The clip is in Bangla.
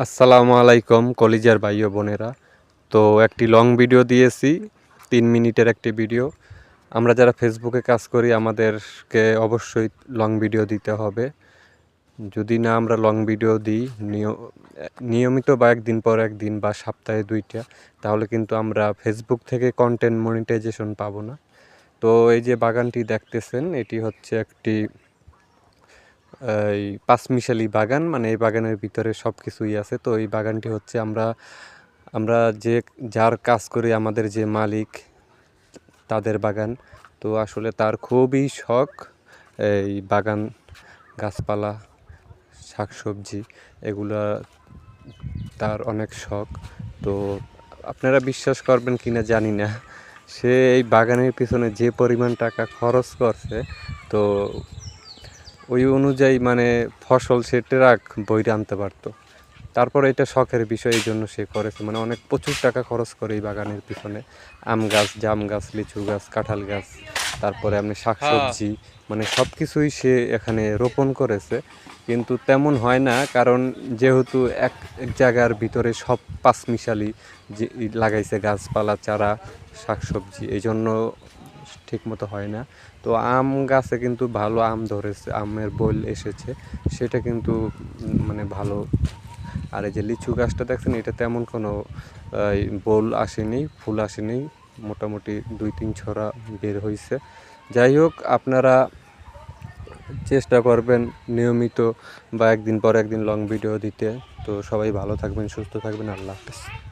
আসসালামু আলাইকুম কলিজার ভাই ও বোনেরা। তো একটি লং ভিডিও দিয়েছি, তিন মিনিটের একটি ভিডিও। আমরা যারা ফেসবুকে কাজ করি, আমাদেরকে অবশ্যই লং ভিডিও দিতে হবে। যদি না আমরা লং ভিডিও দিই, নিয়- নিয়মিত বা একদিন পর একদিন বা সপ্তাহে দুইটা, তাহলে কিন্তু আমরা ফেসবুক থেকে কন্টেন্ট মনিটাইজেশন পাবো না। তো এই যে বাগানটি দেখতেছেন, এটি হচ্ছে একটি এই পাঁচমিশালি বাগান মানে এই বাগানের ভিতরে সব কিছুই আছে। তো এই বাগানটি হচ্ছে আমরা আমরা যে, যার কাজ করি আমাদের যে মালিক তাদের বাগান। তো আসলে তার খুবই শখ এই বাগান, গাছপালা, শাকসবজি, এগুলা তার অনেক শখ। তো আপনারা বিশ্বাস করবেন কিনা জানি না। সে এই বাগানের পিছনে যে পরিমাণ টাকা খরচ করছে, তো ওই অনুযায়ী মানে ফসল সে ট্রাক বইরে আনতে পারতো। তারপর এটা শখের বিষয় এই জন্য সে করেছে। মানে অনেক প্রচুর টাকা খরচ করে এই বাগানের পিছনে। আম গাছ জাম গাছ লিচু গাছ কাঁঠাল গাছ তারপরে আপনি শাকসবজি মানে সব কিছুই সে এখানে রোপণ করেছে। কিন্তু তেমন হয় না কারণ যেহেতু এক এক জায়গার ভিতরে সব পাঁচমিশালি যে লাগাইছে গাছপালা চারা শাকসবজি এই জন্য ঠিক মতো হয় না। তো আম গাছে কিন্তু ভালো আম ধরেছে, আমের বল এসেছে, সেটা কিন্তু মানে ভালো। আর এই যে লিচু গাছটা দেখছেন, এটা তেমন কোনো বোল আসেনি, ফুল আসেনি, মোটামুটি দুই তিন ছড়া বের হয়েছে যাই হোক, আপনারা চেষ্টা করবেন নিয়মিত বা একদিন পর একদিন লং ভিডিও দিতে। তো সবাই ভালো থাকবেন, সুস্থ থাকবেন, আল্লাহ হাফেজ।